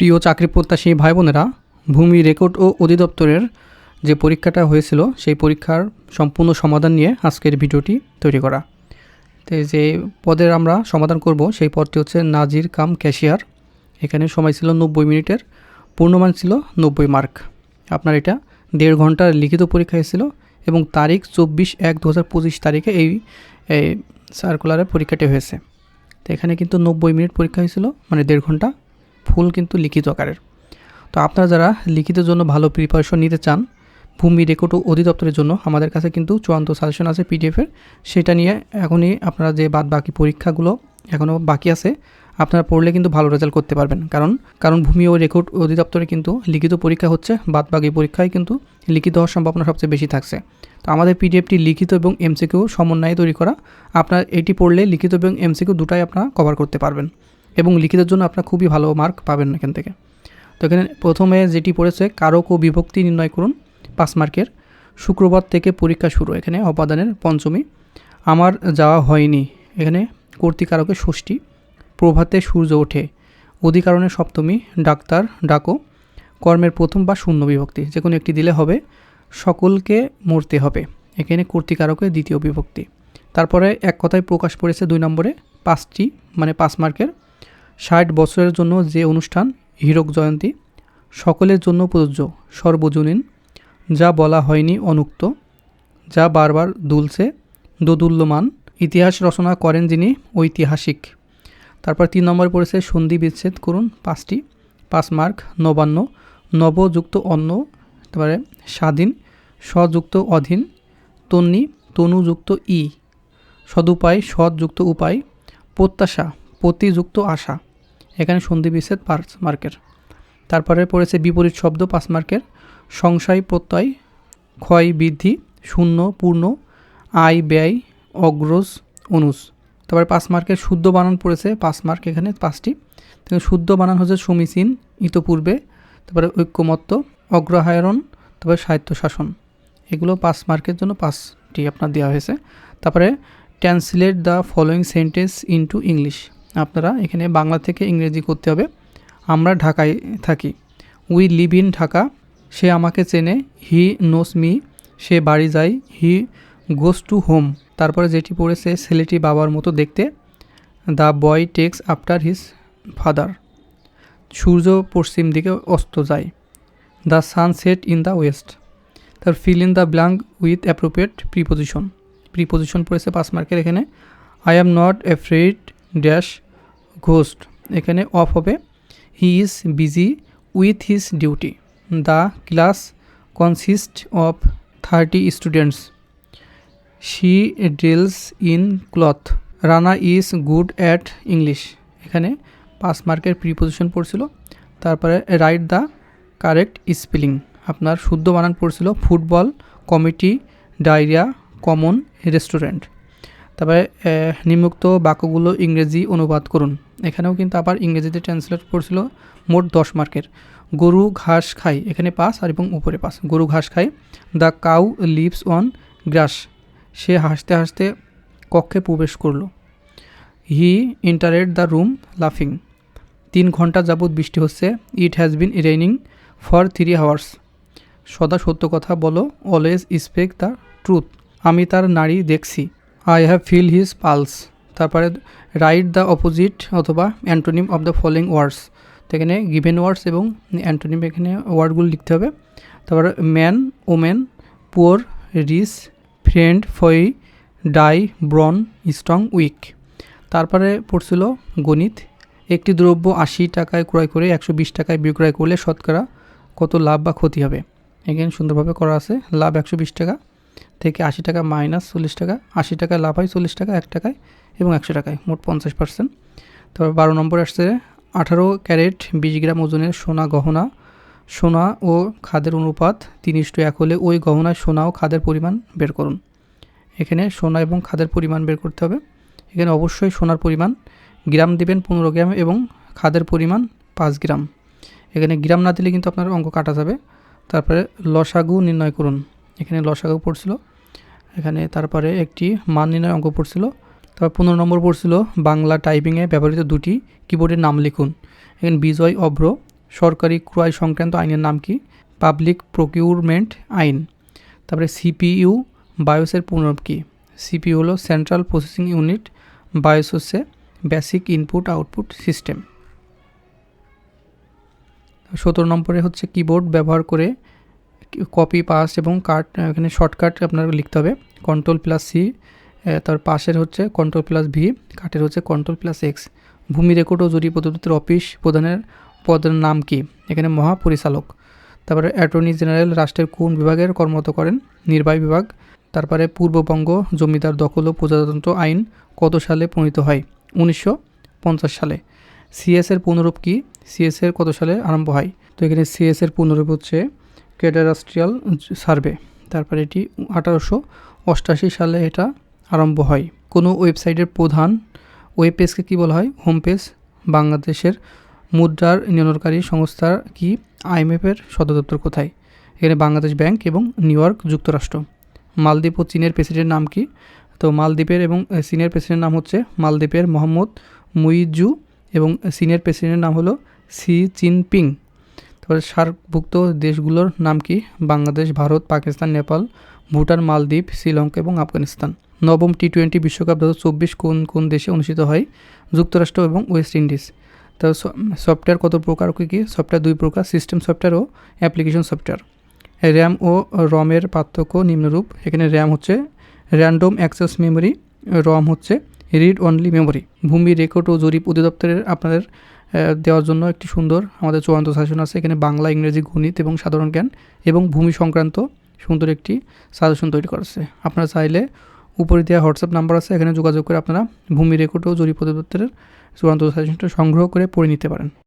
প্রিয় চাকরি প্রত্যাশী ভাই বোনেরা ভূমি রেকর্ড ও অধিদপ্তরের যে পরীক্ষাটা হয়েছিল, সেই পরীক্ষার সম্পূর্ণ সমাধান নিয়ে আজকের ভিডিওটি তৈরি করা। তো যে পদের আমরা সমাধান করব, সেই পদটি হচ্ছে নাজির কাম ক্যাশিয়ার। এখানে সময় ছিল নব্বই মিনিটের, পূর্ণমান ছিল নব্বই মার্ক। আপনার এটা দেড় ঘণ্টার লিখিত পরীক্ষা হয়েছিল এবং তারিখ চব্বিশ এক দু হাজার পঁচিশ তারিখে এই সার্কুলারের পরীক্ষাটি হয়েছে। তো এখানে কিন্তু নব্বই মিনিট পরীক্ষা হয়েছিল মানে দেড় ঘণ্টা। ফুল কিন্তু লিখিত আকারের। তো আপনারা যারা লিখিতের জন্য ভালো প্রিপারেশন নিতে চান, ভূমি রেকর্ড অধিদপ্তরের জন্য আমাদের কাছে কিন্তু চূড়ান্ত সাজেশন আছে পিডিএফের সেটা নিয়ে এখনই আপনারা যে বাদ বাকি পরীক্ষাগুলো এখনও বাকি আছে, আপনারা পড়লে কিন্তু ভালো রেজাল্ট করতে পারবেন। কারণ কারণ ভূমি ও রেকর্ড অধিদপ্তরে কিন্তু লিখিত পরীক্ষা হচ্ছে বাদ বাকি পরীক্ষায় কিন্তু লিখিত হওয়ার সম্ভাবনা সবচেয়ে বেশি থাকছে। তো আমাদের পিডিএফটি লিখিত এবং এমসিকিউ সমন্বয়ে তৈরি করা, আপনার এটি পড়লে লিখিত এবং এমসিকিউ দুটাই আপনারা কভার করতে পারবেন। এবং লিখিতের জন্য আপনার খুবই ভালো মার্ক পাবেন এখান থেকে। তো এখানে প্রথমে যেটি পড়েছে, কারক ও বিভক্তি নির্ণয় করুন, পাঁচ মার্কের। শুক্রবার থেকে পরীক্ষা শুরু, এখানে অপাদানের পঞ্চমী। আমার যাওয়া হয়নি, এখানে কর্তিকারকের ষষ্ঠী। প্রভাতে সূর্য ওঠে অধিকারণের সপ্তমী, ডাক্তার, ডাকো। কর্মের প্রথম বা শূন্য বিভক্তি, যে কোনো একটি দিলে হবে, সকলকে মরতে হবে। এখানে কর্তিকারকের দ্বিতীয় বিভক্তি। তারপরে এক কথায় প্রকাশ পড়েছে দুই নম্বরে, পাঁচটি মানে পাঁচ মার্কের। ষাট বছরের জন্য যে অনুষ্ঠান, হীরক জয়ন্তী, সকলের জন্য প্রযোজ্য, সর্বজনীন, যা বলা হয়নি অনুক্ত, যা বারবার দুলছে, দোদুল্যমান, ইতিহাস রচনা করেন যিনি ঐতিহাসিক। তারপর তিন নম্বর পড়েছে, সন্ধি বিচ্ছেদ করুন, পাঁচটি, পাঁচ মার্ক, নবান্ন নবযুক্ত অন্য তারপরে স্বাধীন স্বযুক্ত অধীন, তন্নি তনুযুক্ত ই, সদুপায় সৎযুক্ত উপায়, প্রত্যাশা প্রতিযুক্ত আশা। এখানে সন্ধি বিচ্ছেদ পাঁচ মার্কের। তারপরে পড়েছে বিপরীত শব্দ পাঁচ মার্কের। সংশয়, প্রত্যয়, ক্ষয়, বৃদ্ধি, শূন্য, পূর্ণ, আয়, ব্যয়, অগ্রজ অনুস তারপরে পাঁচ মার্কের শুদ্ধ বানান পড়েছে, পাঁচ মার্ক এখানে পাঁচটি। শুদ্ধ বানান হচ্ছে সমীচীন, ইতপূর্বে, তারপরে ঐক্যমত্য অগ্রহায়রণ তারপরে সাহিত্য শাসন এগুলো পাঁচ মার্কের জন্য পাঁচটি আপনার দেওয়া হয়েছে। তারপরে translate the following sentence into English আপনারা এখানে বাংলা থেকে ইংরেজি করতে হবে। আমরা ঢাকায় থাকি। উই লিভ ইন ঢাকা সে আমাকে চেনে। হি নোস মি সে বাড়ি যায়। হি গোস টু হোম তারপরে যেটি পড়েছে ছেলেটি বাবার মতো দেখতে। The boy takes after his father সূর্য পশ্চিম দিকে অস্ত যায়। The sun set in the west তার fill in the blank with appropriate preposition preposition পড়েছে পাঁচ মার্কের এখানে। I am not afraid dash ghost. এখানে অফ হবে, he is busy with his duty. The class consist of thirty students. She deals in cloth. Rana is good at English. এখানে পাঁচ মার্কের preposition পড়ছিল। তারপরে রাইট দ্য কারেক্ট স্পেলিং। আপনার শুদ্ধ বানান পড়ছিল, football committee diarrhoea common restaurant. তারপরে নিম্নোক্ত বাক্যগুলো ইংরেজি অনুবাদ করুন। এখানেও কিন্তু আবার ইংরেজিতে ট্রান্সলেট করছিল মোট দশ মার্কের। গরু, ঘাস খায় এখানে পাস আর এবং উপরে পাস গরু, ঘাস খায় the cow lives on grass. সে হাসতে হাসতে কক্ষে প্রবেশ করল। হি ইন্টারেড দ্য রুম লাফিং। তিন ঘণ্টা যাবৎ বৃষ্টি হচ্ছে। It has been raining for three hours. সদা সত্য কথা বলো, অলওয়েজ স্পেক দ্য ট্রুথ। আমি তার নারী দেখছি। I have fill his pulse তারপরে রাইট দ্য অপোজিট অথবা antonym of the following words তো এখানে গিভেন ওয়ার্ডস এবং অ্যান্টোনিম এখানে ওয়ার্ডগুলো লিখতে হবে। তারপরে man women poor rich friend foe die born strong weak তারপরে পড়ছিল গণিত। একটি দ্রব্য আশি টাকায় ক্রয় করে একশো বিশ টাকায় বিক্রয় করলে শতকরা কত লাভ বা ক্ষতি হবে? এখানে সুন্দরভাবে করা আছে। লাভ একশো বিশ টাকা। থেকে আশি টাকা মাইনাস চল্লিশ টাকা, আশি টাকা লাভ হয় চল্লিশ টাকা, এক টাকায় এবং একশো টাকায়, মোট পঞ্চাশ পার্সেন্ট তারপর বারো নম্বর আসছে, আঠারো ক্যারেট বিশ গ্রাম ওজনের সোনা গহনা। সোনা ও খাদের অনুপাত তিন ইস্টু এক হলে ওই গহনায় সোনা ও খাদের পরিমাণ বের করুন। এখানে সোনা এবং খাদের পরিমাণ বের করতে হবে। এখানে অবশ্যই সোনার পরিমাণ, গ্রাম দেবেন পনেরো গ্রাম এবং খাদের পরিমাণ পাঁচ গ্রাম। এখানে গ্রাম না দিলে কিন্তু আপনার অঙ্ক কাটা যাবে। তারপরে লসাগু নির্ণয় করুন। এখানে লসাগু পড়ছিল এখানে তারপরে একটি মান নির্ণয় অঙ্ক পড়ছিল। তারপর পনেরো নম্বর পড়ছিল বাংলা টাইপিংয়ে ব্যবহৃত দুটি কিবোর্ডের নাম লিখুন। এখানে বিজয় অভ্র, সরকারি ক্রয় সংক্রান্ত আইনের নাম কি? পাবলিক প্রকিউরমেন্ট আইন। তারপরে সিপিইউ বায়োসের পুনরূপ কি? সিপিইউ হলো সেন্ট্রাল প্রসেসিং ইউনিট বায়োস হচ্ছে বেসিক ইনপুট আউটপুট সিস্টেম সতেরো নম্বরে হচ্ছে কিবোর্ড ব্যবহার করে কপি পাস এবং কাট এখানে শর্টকাট আপনার লিখতে হবে। কন্ট্রোল প্লাস সি তার পাশের হচ্ছে কন্ট্রোল প্লাস ভি কাটের হচ্ছে কন্ট্রোল প্লাস এক্স ভূমি রেকর্ড ও জরিপ অধিদপ্তর অফিস প্রধানের পদের নাম কি? এখানে মহাপরিচালক। তারপরে অ্যাটর্নি জেনারেল রাষ্ট্রের কোন বিভাগের কর্মরত করেন? নির্বাহী বিভাগ। তারপরে পূর্ববঙ্গ, জমিদার দখল ও প্রজাতন্ত্র আইন কত সালে প্রণীত হয়? উনিশশো পঞ্চাশ সালে। সিএসের পুনরূপ কি? সিএসের কত সালে আরম্ভ হয়? তো এখানে সিএসের পুনরূপ হচ্ছে ক্যাডারাস্ট্রিয়াল সার্ভে, তারপর এটি আঠারোশো অষ্টাশি সালে এটা আরম্ভ হয়। কোনো ওয়েবসাইটের প্রধান ওয়েব পেজকে কী বলা হয়? হোম পেজ, বাংলাদেশের মুদ্রার নিয়ন্ত্রণকারী সংস্থা কি? আইএমএফের সদর দপ্তর কোথায়? এখানে বাংলাদেশ ব্যাংক এবং নিউ ইয়র্ক যুক্তরাষ্ট্র। মালদ্বীপ ও চীনের প্রেসিডেন্টের নাম কি? তো মালদ্বীপের এবং চীনের প্রেসিডেন্টের নাম হচ্ছে মালদ্বীপের মোহাম্মদ মুইজু এবং চীনের প্রেসিডেন্টের নাম হলো সি জিনপিং তারপরে সার্কভুক্ত দেশগুলোর নাম কি? বাংলাদেশ, ভারত, পাকিস্তান, নেপাল, ভুটান, মালদ্বীপ, শ্রীলঙ্কা এবং আফগানিস্তান। নবম টি টোয়েন্টি বিশ্বকাপ দু চব্বিশ কোন কোন দেশে অনুষ্ঠিত হয়? যুক্তরাষ্ট্র এবং ওয়েস্ট ইন্ডিজ। তো সফটওয়্যার কত প্রকার কী কী? সফটওয়্যার দুই প্রকার, সিস্টেম সফটওয়্যার ও অ্যাপ্লিকেশন সফটওয়্যার। র্যাম ও রমের পার্থক্য নিম্নরূপ। এখানে র্যাম হচ্ছে র্যান্ডম অ্যাক্সেস মেমোরি, রম হচ্ছে রিড অনলি মেমোরি। ভূমি, রেকর্ড ও জরিপ অধিদপ্তরের আপনাদের দেওয়ার জন্য একটি সুন্দর আমাদের চূড়ান্ত সাজেশন আছে। এখানে বাংলা, ইংরেজি, গণিত এবং সাধারণ জ্ঞান এবং ভূমি সংক্রান্ত সুন্দর একটি সাজেশন তৈরি করেছে আপনারা চাইলে উপরে দেওয়া হোয়াটসঅ্যাপ নাম্বার আছে, এখানে যোগাযোগ করে আপনারা ভূমি রেকর্ড ও জরিপ চূড়ান্ত সাজেশনটা সংগ্রহ করে পড়ে নিতে পারেন।